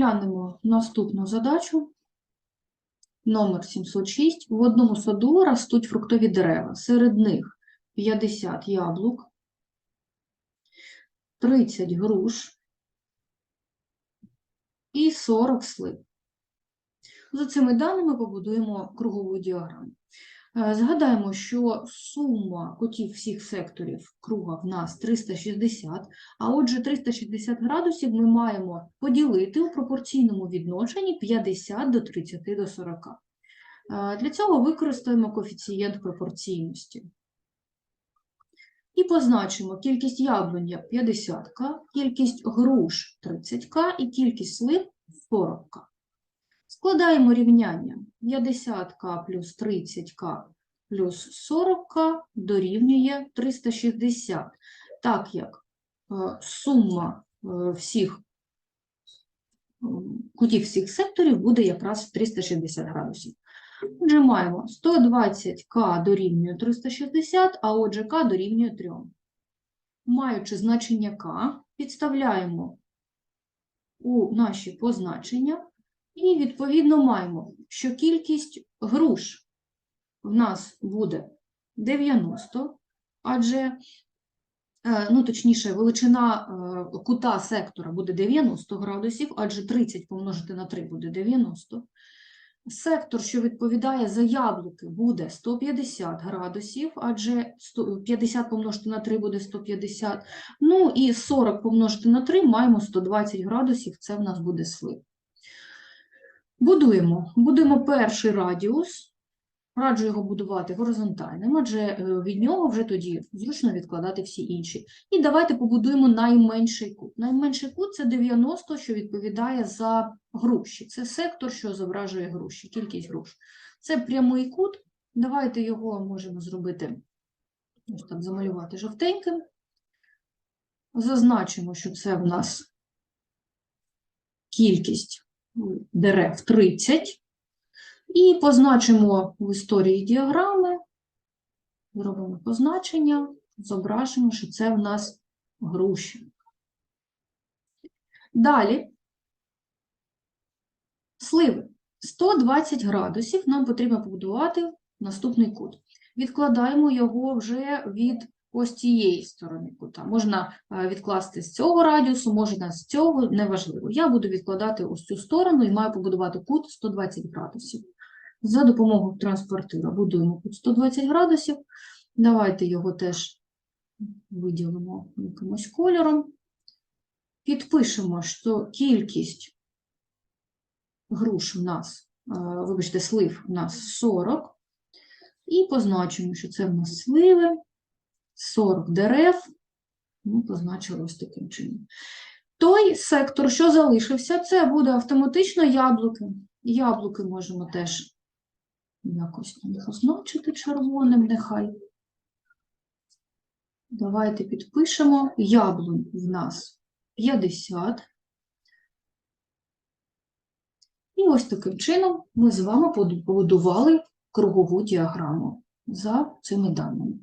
Розглянемо наступну задачу. Номер 706. В одному саду ростуть фруктові дерева. Серед них 50 яблук, 30 груш і 40 слив. За цими даними побудуємо кругову діаграму. Е, Згадаємо, що сума кутів всіх секторів круга в нас 360, а отже 360 градусів ми маємо поділити у пропорційному відношенні 50 до 30 до 40. Е, Для цього використаємо коефіцієнт пропорційності. І позначимо кількість яблуня 50к, кількість груш 30к і кількість слив 40к. Складаємо рівняння 50к плюс 30к плюс 40к дорівнює 360, так як е, сума е, всіх кутів всіх секторів буде якраз 360 градусів. Отже, маємо 120к дорівнює 360, а отже к дорівнює 3. Маючи значення к, підставляємо у наші позначення і, відповідно, маємо, що кількість груш в нас буде 90, адже, е, ну, точніше, величина е, кута сектора буде 90 градусів, адже 30 помножити на 3 буде 90. Сектор, що відповідає за яблуки, буде 150 градусів, адже 50 помножити на 3 буде 150. Ну і 40 помножити на 3 маємо 120 градусів, це в нас буде слив. Будуємо. Будуємо перший радіус. Раджу його будувати горизонтальним, адже е, від нього вже тоді зручно відкладати всі інші. І давайте побудуємо найменший кут. Найменший кут це 90, що відповідає за груші. Це сектор, що зображує груші, кількість груш. Це прямий кут. Давайте його можемо зробити, ось так замалювати жовтеньким. Зазначимо, що це в нас кількість дерев 30. І позначимо в історії діаграми, зробимо позначення, зображимо, що це в нас груші. Далі сливи. 120 градусів нам потрібно побудувати наступний кут. Відкладаємо його вже від ось цієї сторони кута. Можна е, відкласти з цього радіусу, можна з цього, неважливо. Я буду відкладати ось цю сторону і маю побудувати кут 120 градусів. За допомогою транспортира будуємо кут 120 градусів. Давайте його теж виділимо якимось кольором. Підпишемо, що кількість груш в нас, е, вибачте, слив в нас 40. І позначимо, що це в нас сливи, 40 дерев. Ну, позначили ось таким чином. Той сектор, що залишився, це буде автоматично яблуки. Яблуки можемо теж якось там позначити червоним нехай. Давайте підпишемо. Яблунь в нас 50. І ось таким чином ми з вами побудували кругову діаграму за цими даними.